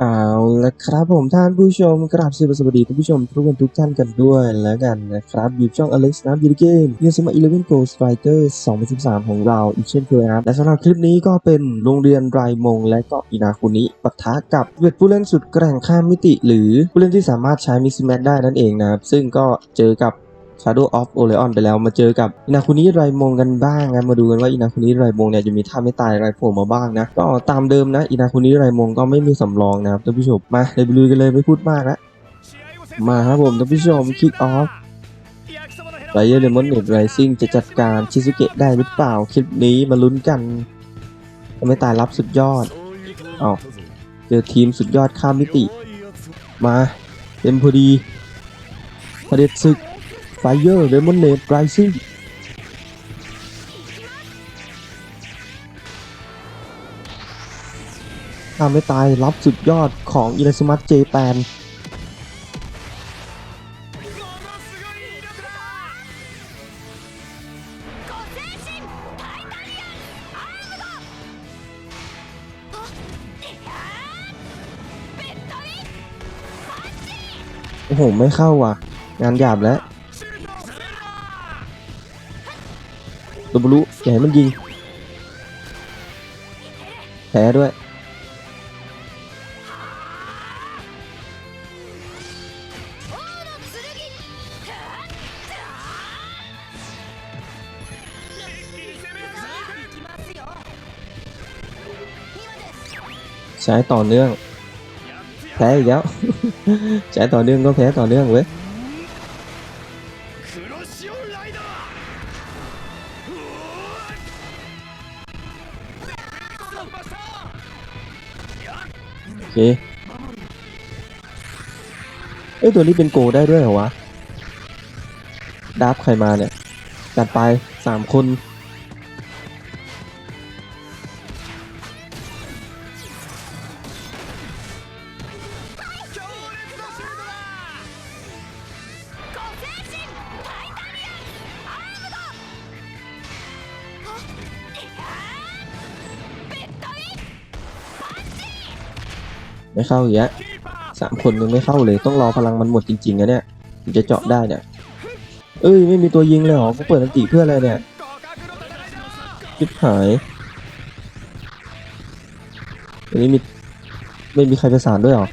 เอาละครับผมท่านผู้ชมกราบสวัสดีท่านผู้ชมทุกคนทุกท่านกันด้วยแล้วกันนะครับอยู่ช่อง Alex นะยูเกมยูสมา11 Ghost Fighter 2013 ของเราอีกเช่นเคยครับและสำหรับคลิปนี้ก็เป็นโรงเรียนไรมง และก็อินาคุนิปะทะกับเวทผู้เล่นสุดแกร่งข้ามมิติ หรือผู้เล่นที่สามารถใช้มิสแมทได้นั่นเองนะครับซึ่งก็เจอกับ Shadow of Oleon ไปแล้วมาเจอกับอินาคุนิไรมงกันบ้างนะมาดูกันว่าอินาคุนิไรมงเนี่ยจะมีท่าไม่ตายอะไรโผล่มาบ้างนะก็ตามเดิมนะอินาคุนิไรมงก็ไม่มีสำรองนะครับท่านผู้ชมมาเลยไปลุยกันเลยไม่พูดมากละมาครับผมท่านผู้ชมคิกออฟไ i เ r เลมอนเนตไรซิ่งจะจัดการชิซุเกะได้หรือเปล่าคลิปนี้มาลุ้นกันไม่ตายรับสุดยอดอ้าเจอทีมสุดยอดข้ามมิติ มาเต็มพอดีพเด็จศึก ไฟเยอร์เลมอนเนตไรซิ่งถ้าไม่ตายรับสุดยอดของอินาสมัตเจแปนโอ้โห ไม่เข้าว่ะ งานหยาบแล้ว ตัวบลุอย่าให้มันยิงแพ้ด้วยใช้ต่อเนื่องแพ้อีกแล้ว ใช้ต่อเนื่องก็แพ้ต่อเนื่องเว้ย เอ้ยตัวนี้เป็นโกได้ด้วยเหรอวะดับใครมาเนี่ย จัดไปสามคน ไม่เข้าเหี้ยสามคนยังไม่เข้าเลยต้องรอพลังมันหมดจริงๆนะเนี่ยถึงจะเจาะได้เนี่ยเอ้ยไม่มีตัวยิงเลยหรอกูเปิดอันติเพื่ออะไรเนี่ยจิบหายอันนี้มีไม่มีใครประสานด้วยหรอ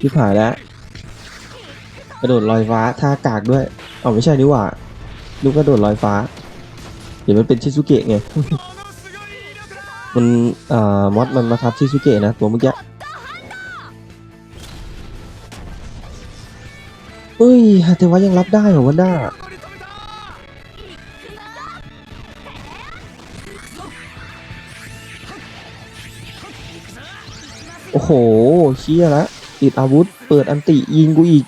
จิบหายแล้วกระโดดลอยฟ้าท่ากากด้วยอ๋อไม่ใช่นี่หว่าลูกกระโดดลอยฟ้า เดี๋ยวมันเป็นชิซุเกะไงมันอ่ามอสมันมาทับชิซุเกะนะตัวเมื่อกี้ เอ้ยฮาเทวายังรับได้เหรอวันด้าโอ้โหเชี่ยละติดอาวุธ เปิดอันติยิงกูอีก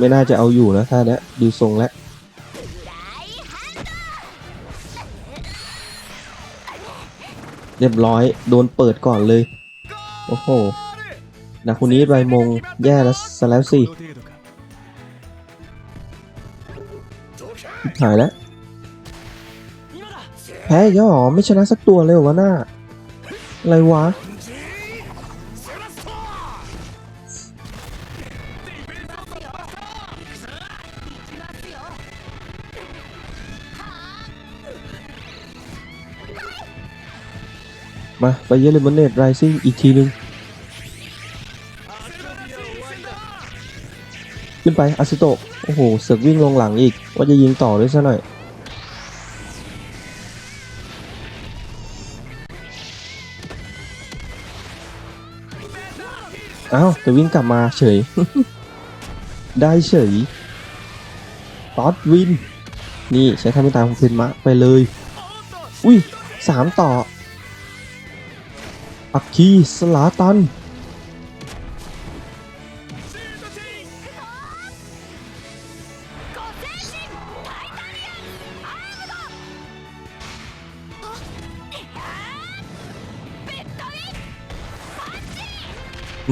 ไม่น่าจะเอาอยู่นะท่านี้ดูทรงแล้วเรียบร้อยโดนเปิดก่อนเลย โอ้โหนะคนนี้ใบมงแย่แล้วซะแล้วสิหายแล้ว แพ้ย่อไม่ชนะสักตัวเลยวะหน้า อะไรวะ มาไปเยอรมันเนตไรซิ่งอีกทีนึง ขึ้นไปอาซิโตโอ้โหเสือกวิ่งลงหลังอีก ว่าจะยิงต่อด้วยซะหน่อย อ้าวแต่วิ่งกลับมาเฉย ได้เฉยตอดวิน นี่ใช้ทำให้ตามของเพนมะไปเลย อุ้ยสามต่อ อักคีสลาตัน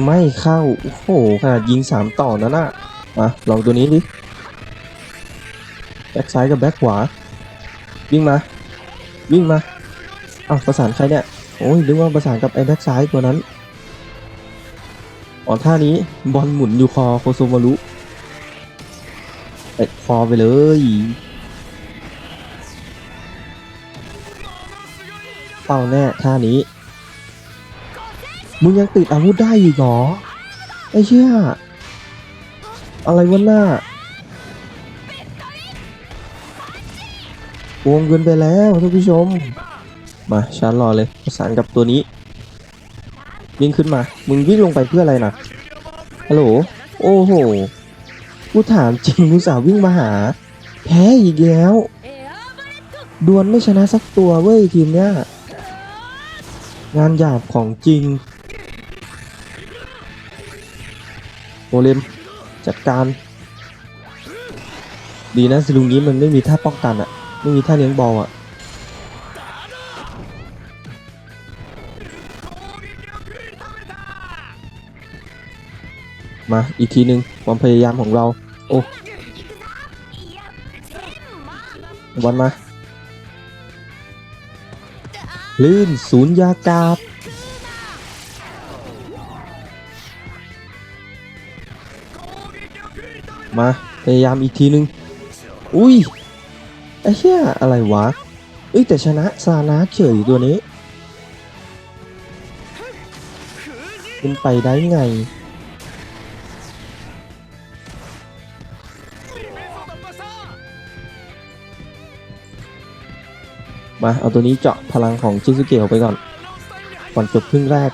ไม่เข้า โอ้โหขนาดยิงสามต่อนั่นน่ะมาลองตัวนี้ดิ แบ็คซ้ายกับแบ็คขวา วิ่งมา วิ่งมาอ้าวประสานใครเนี่ย โอ้ยนึกว่าประสานกับไอ้แบ็คซ้ายตัวนั้น อ๋อท่านี้บอลหมุนอยู่คอโคโซมารุเตะคอไปเลย เป้าแน่ท่านี้ มึงยังติดอาวุธได้อีกเหรอ ไอ้เชี่ยอะไรวะหน้าวงเกินไปแล้วท่านผู้ชม มาชาร์จรอเลยประสานกับตัวนี้วิ่งขึ้นมา มึงวิ่งลงไปเพื่ออะไรนะฮัลโหล โอ้โห กูถามจริงกูสาววิ่งมาหา แพ้อีกแล้ว ดวลไม่ชนะสักตัวเว้ยทีมเนี้ย งานหยาบของจริงโมเลมจัดการ ดีนะสิลุงนี้มันไม่มีท่าป้องกันอะไม่มีท่าเลี้ยงบอลอะ มาอีกทีหนึ่งความพยายามของเรา โอ้บอลมาลื่นศูนย์ยากาศมาพยายามอีกทีนึง อุ้ยไอ้เหี้ยอะไรวะเอ้ยแต่ชนะซานะเฉยตัวนี้ เป็นไปได้ไง มาเอาตัวนี้เจาะพลังของชิซุเกะไปก่อนก่อนจบครึ่งแรก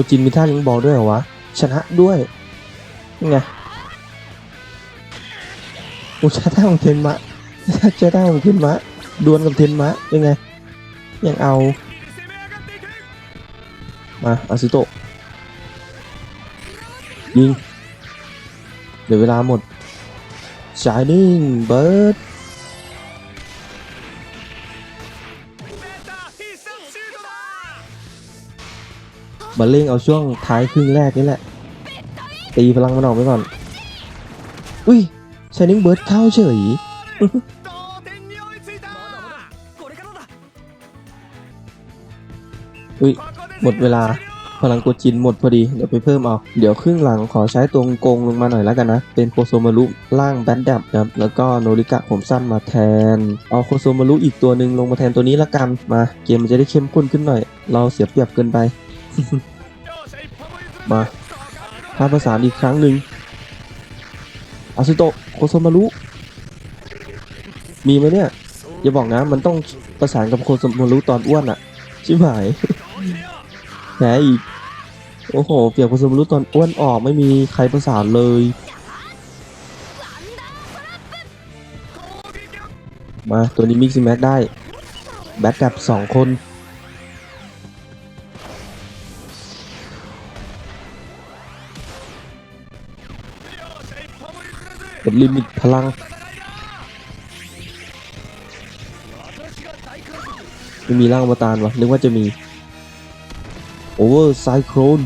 โอจินมีท่าลิงบอลด้วยเหรอวะ ชนะด้วยไงโอ้ชาท่าของเทนมะชาท่าของเทนมะดวลกับเทนมะยังไง ยังเอา มาอาซิโตะยิง เดี๋ยวเวลาหมด Shining Bird มาเล่งเอาช่วงท้ายครึ่งแรกนี่แหละ ตีพลังมันออกไปก่อน อุ้ยชายนิ่งเบิร์ดเข้าเฉยอุ้ยหมดเวลาพลังกดจินหมดพอดี เดี๋ยวไปเพิ่มเอา เดี๋ยวครึ่งหลังขอใช้ตัวโกงลงมาหน่อยแล้วกันนะ เป็นโคโซมารุล่างแบนดับนะแล้วก็โนริกะผมสั้นมาแทน เอาโคโซมารุอีกตัวหนึ่งลงมาแทนตัวนี้ละกัน มาเกมมันจะได้เข้มข้นขึ้นหน่อย เราเสียเปรียบเกินไป มาท้าประสานอีกครั้งหนึ่งอาซิโตะโคโซมารุมีไหมเนี่ย อย่าบอกนะ มันต้องประสานกับโคโซมารุตอนอ้วนอะชิบหายแพ้อีก โอ้โห เปรียบโคโซมารุตอนอ้วนออกไม่มีใครประสานเลย มาตัวนี้มิกซ์แม็กได้ แบทกับสองคน เป็นลิมิตพลังไม่มีร่างอวตารวะนึกว่าจะมีโอเวอร์ไซโครน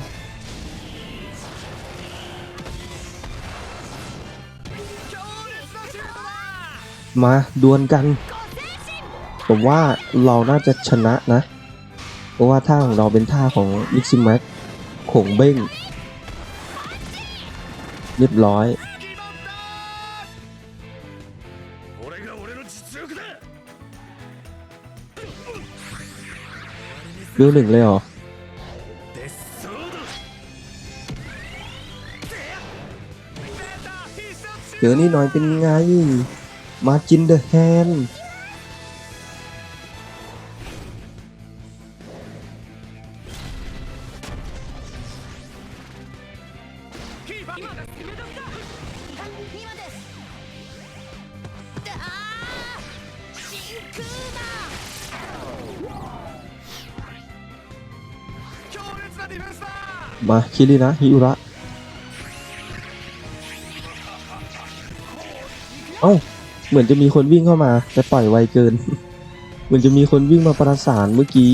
มาดวลกัน ผมว่าเราน่าจะชนะนะ เพราะว่าท่าของเราเป็นท่าของมิกซิมัสโขงเบ้ง เรียบร้อย คิวหนึ่งเลยเหรอเดี๋ยวนี้หน่อยเป็นไง มาจินเดอะแฮนาคิรีนะฮิอุระ เอ้า เหมือนจะมีคนวิ่งเข้ามา แต่ปล่อยไวเกิน เหมือนจะมีคนวิ่งมาประสานเมื่อกี้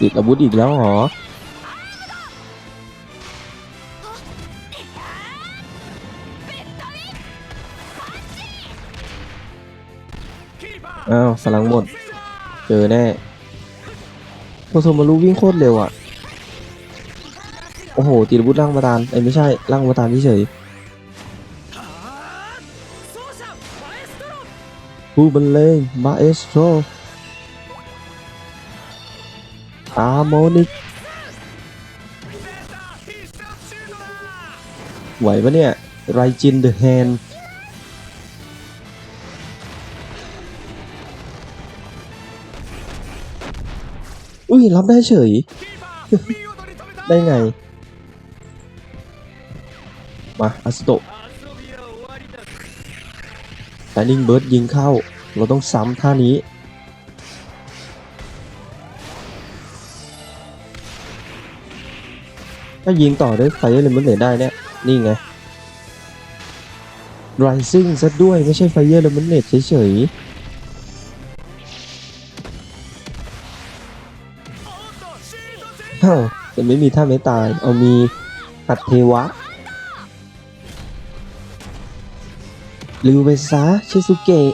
ติดอาวุธอีกแล้วหรอ อ้าวสลังหมด เจอแน่โคโมารู้วิ่งโคตรเร็วอะ โอ้โหตีรบุตรร่างประธานไอ้ไม่ใช่ร่างประธานเฉยผู้บัรเลงมาเอสโซอาโมนิกไหวปะเนี่ย ไรจินเดอะแฮนด์ อุ้ยรับได้เฉย ได้ไง มาอาสโตะแตนิงเบิร์ดยิงเข้า เราต้องซ้ำท่านี้ ถ้ายิงต่อด้วยไฟเลมอนเหนได้เนี่ย นี่ไงไรซิ่งซะด้วยไม่ใช่ไฟเอร์ลมอนเนตเฉย จะไม่มีท่าไม่ตาย เอามีอัดเทวะลิวไปซะชิซุเกะ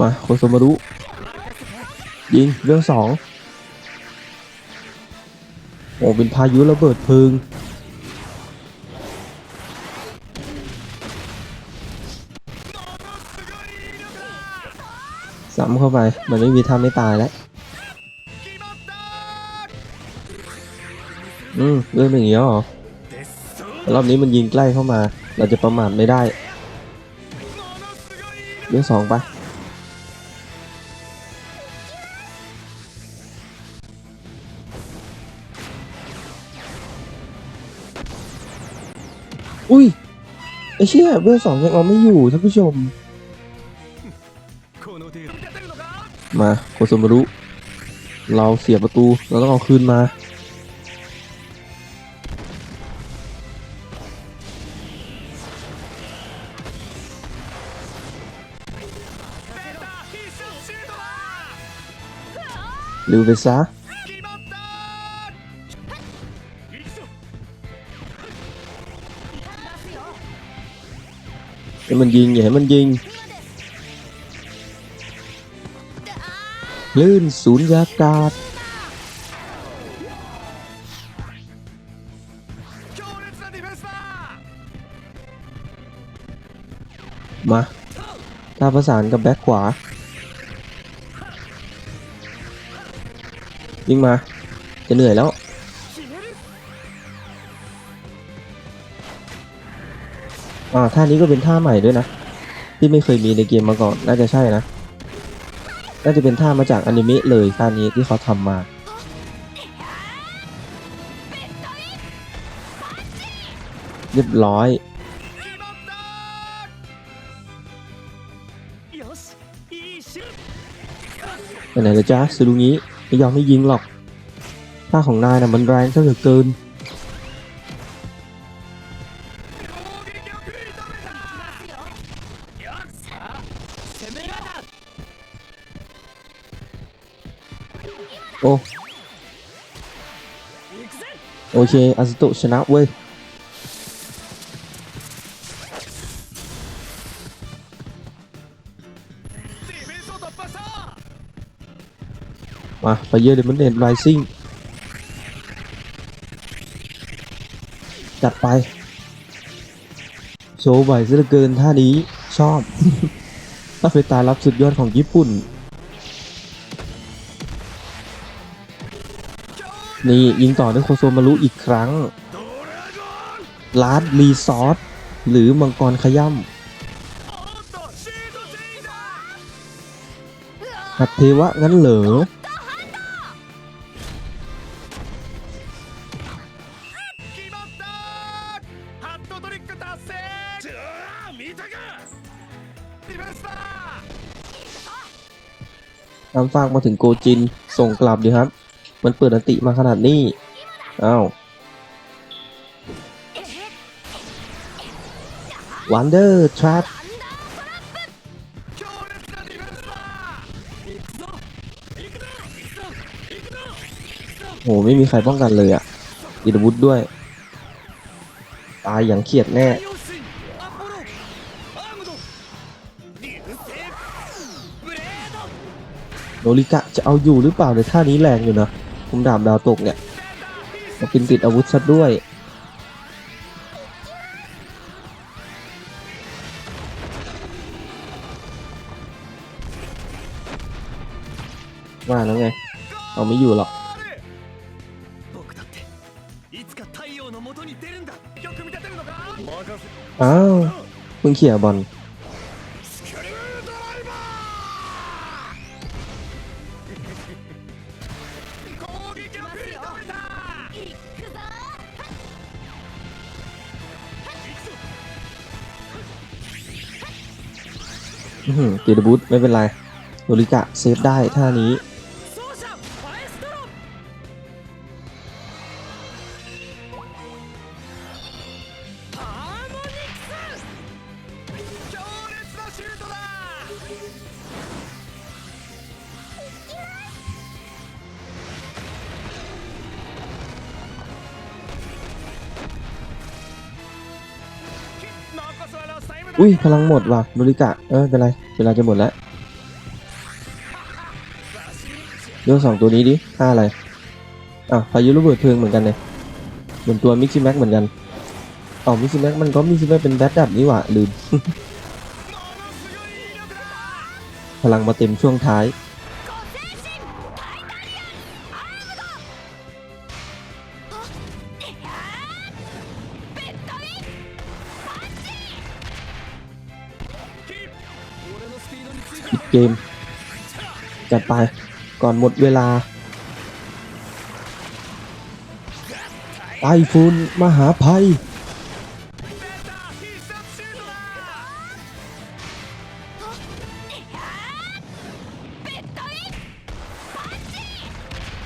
มาโคโซมารุ ยิง เรื่องสองโอ้เป็นพายุระเบิดเพลิง ซ้ำเข้าไป มันไม่มีท่าไม่ตายแล้ว อืมเรื่องหนึ่งย่อรอบนี้มันยิงใกล้เข้ามา เราจะประมาทไม่ได้ เรื่องสองไปอุ้ยไอ้เชี่ยเบองสองยังเอาไม่อยู่ท่านผู้ชม มาโคสมารุ เราเสียประตู เราต้องเอาคืนมา ลิวเวซ่าให้มันยิงอย่าให้มันยิง ลื่นศูนยากาศ มาตาประสานกับแบ็คขวา ยิงมา จะเหนื่อยแล้ว อ่า ท่านี้ก็เป็นท่าใหม่ด้วยนะ ที่ไม่เคยมีในเกมมาก่อน น่าจะใช่นะ น่าจะเป็นท่ามาจากอนิเมะเลยท่านี้ที่เขาทำมาเรียบร้อยไปไหนละจ้าซูรุงี้ไม่ยอมไม่ยิงหรอกท่าของนายนะ่ะมันแรงซะเหลือเกิน โอเคอาซุโตชนะเว้ยมาไปเยอะเลยมันเด่นไรซิ่งจัดไป โชว์ไหวซะเหลือเกินท่านี้ชอบ ถ้าเคยตายรับสุดยอดของญี่ปุ่น นี่ยิงต่อด้วยโคโซมารุอีกครั้งลาดรีซอสหรือมังกรขย่ำหัตเวะงั้นเหรอตามฟากมาถึงโกจิน ส่งกลับดีครับ มันเปิดอติมาขนาดนี้อา้าววันเดอร์ทรัพโหไม่มีใครป้องกันเลยอะอิดบุตด้วย ตายอย่างเครียดแน่ โนริกะจะเอาอยู่หรือเปล่าในท่านี้แรงอยู่นะ คุมดาบดาวตกเนี่ยมากินติดอาวุธซะด้วย ว่าแล้วไง เอาไม่อยู่หรอกอ้าวมึงเขี่ยบอล ดบูตไม่เป็นไรโนริกะเซฟได้ท่านี้ อุ้ยพลังหมดว่ะโนริกะ เออเป็นไร เวลาจะหมดแล้วเลือกสองตัวนี้ดิท่าอะไร อะพายุระเบิดเพลิงเหมือนกันเลยเหมือนตัวมิกซิแม็กเหมือนกันอ๋อมิกซิแม็กมันก็มิกซิแม็กเป็นแบทดับนี่หว่าลืม พลังมาเต็มช่วงท้าย เกม จัดไปก่อนหมดเวลาไต้ฝุ่นมหาภัย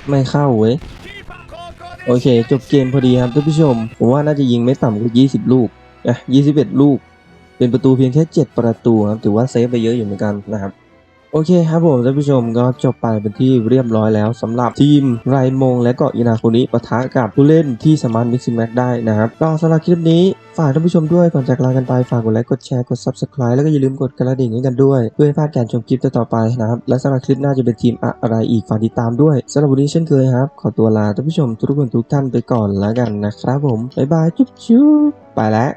ไม่เข้าเว้ย โอเค จบเกมพอดีครับท่านผู้ชม ผมว่าน่าจะยิงไม่ต่ำกว่า 20 ลูกอะ21 ลูก เป็นประตูเพียงแค่ 7 ประตูครับ ถือว่าเซฟไปเยอะอยู่เหมือนกันนะครับ โอเคครับผมท่านผู้ชมก็จบไปเป็นที่เรียบร้อยแล้วสำหรับทีมไรมง และก็อินาโคนิปะทะกับผู้เล่นที่สามารถมิกซิแม็กได้นะครับก็สำหรับคลิปนี้ฝากท่านผู้ชมด้วยก่อนจากลากันไปฝากกดไลค์กดแชร์กด Subscribe แล้วก็อย่าลืมกดกระดิ่งให้กันด้วยเพื่อให้พลาดการชมคลิปต่อๆไปนะครับและสำหรับคลิปหน้าจะเป็นทีมอะไรอีกฝากติดตามด้วยสำหรับวันนี้เช่นเคยครับ ขอตัวลาท่านผู้ชมทุกคนทุกท่านไปก่อนแล้วกันนะครับผมบ๊ายบายจุ๊บจุ๊บไปแล้ว